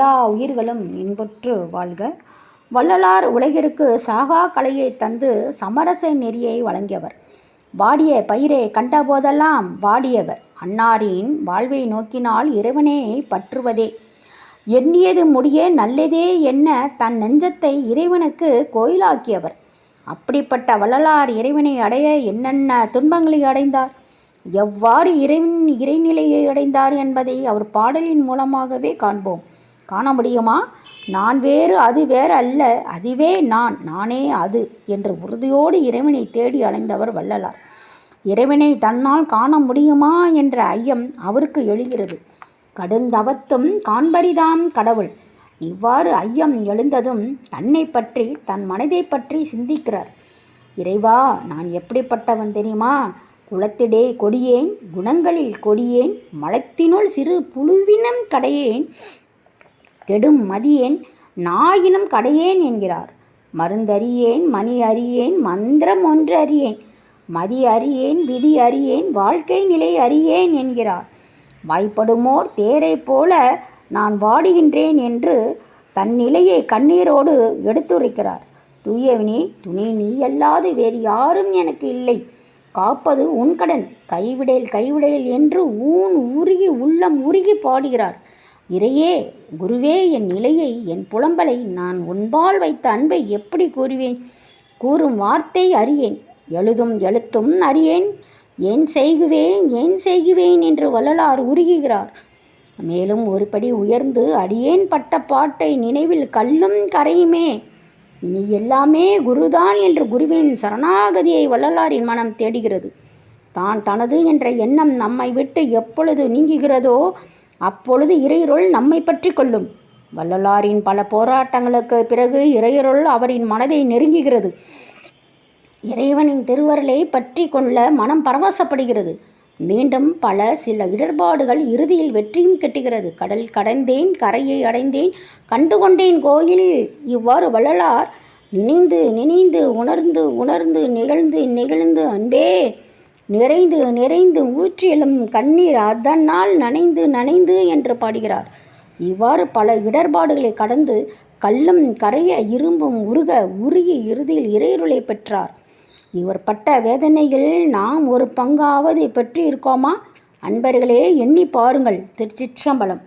எல்லா உயிர்களும் இன்புற்று வாழ்க. வள்ளலார் உலகிற்கு சாகா கலையை தந்து சமரச நெறியை வழங்கியவர். வாடிய பயிரை கண்டபோதெல்லாம் வாடியவர். அன்னாரின் வாழ்வை நோக்கினால் இறைவனே பற்றுவதே. எண்ணியது முடிய நல்லதே என்ன தன் நெஞ்சத்தை இறைவனுக்கு கோயிலாக்கியவர். அப்படிப்பட்ட வள்ளலார் இறைவனை அடைய என்னென்ன துன்பங்களை அடைந்தார்? எவ்வாறு இறைவன் இறைநிலையை அடைந்தார் என்பதை அவர் பாடலின் மூலமாகவே காண்போம். காண முடியுமா? நான் வேறு அது வேறு அல்ல. அதுவே நான் நானே அது என்று உறுதியோடு இறைவனை தேடி அலைந்தவர் வள்ளலார். இறைவனை தன்னால் காண முடியுமா என்ற ஐயம் அவருக்கு எழுகிறது. கடுந்தவத்தும் காண்பரிதாம் கடவுள். இவ்வாறு ஐயம் எழுந்ததும் தன்னை பற்றி தன் மனதை பற்றி சிந்திக்கிறார். இறைவா நான் எப்படிப்பட்டவன் தெரியுமா? குளத்திடே கொடியேன் குணங்களில் கொடியேன் மலத்தினுள் சிறு புழுவினம் கடையேன் கெடும் மதியேன் நாயினும் கடையேன் என்கிறார். மருந்தறியேன் மணி அறியேன் மந்திரம் ஒன்று அறியேன். மதி அறியேன் விதி அறியேன் வாழ்க்கை நிலை அறியேன் என்கிறார். வாய்ப்படுமோர் தேரை போல நான் வாடுகின்றேன் என்று தன் நிலையை கண்ணீரோடு எடுத்துரைக்கிறார். தூயவனே துணை நீ அல்லாது வேறு யாரும் எனக்கு இல்லை. காப்பது உன் கடன். கைவிடேல் கைவிடேல் என்று ஊன் உருகி உள்ளம் உருகி பாடுகிறார். இறையே குருவே என் நிலையை என் புலம்பலை நான் உன்பால் வைத்த அன்பை எப்படி கூறுவேன்? கூறும் வார்த்தை அறியேன் எழுதும் எழுத்தும் அறியேன். ஏன் செய்குவேன் ஏன் செய்குவேன் என்று வள்ளலார் உருகுகிறார். மேலும் ஒருபடி உயர்ந்து அடியேன் பட்ட பாட்டை நினைவில் கல்லும் கரையுமே. இனி எல்லாமே குருதான் என்று குருவின் சரணாகதியை வள்ளலாரின் மனம் தேடுகிறது. தான் தனது என்ற எண்ணம் நம்மை விட்டு எப்பொழுது நீங்குகிறதோ அப்பொழுது இறையருள் நம்மை பற்றி கொள்ளும். வள்ளலாரின் பல போராட்டங்களுக்கு பிறகு இறையருள் அவரின் மனதை நெருங்குகிறது. இறைவனின் திருவருளை பற்றி கொள்ள மனம் பரவசப்படுகிறது. மீண்டும் பல சில இடர்பாடுகள் இறுதியில் வெற்றியும் கெட்டுகிறது. கடல் கடந்தேன் கரையை அடைந்தேன் கண்டுகொண்டேன் கோயில். இவ்வாறு வள்ளலார் நினைந்து நினைந்து உணர்ந்து உணர்ந்து நிகழ்ந்து நிகழ்ந்து அன்பே நிறைந்து நிறைந்து ஊற்றியலும் கண்ணீர் அதனால் நனைந்து நனைந்து என்று பாடுகிறார். இவ்வாறு பல இடர்பாடுகளை கடந்து கல்லும் கரைய இரும்பும் உருக உருகி இறுதியில் இறையுருளை பெற்றார். இவர் பட்ட வேதனையில் நாம் ஒரு பங்காவது பெற்று இருக்கோமா அன்பர்களே எண்ணி பாருங்கள். திருச்சிற்றம்பலம்.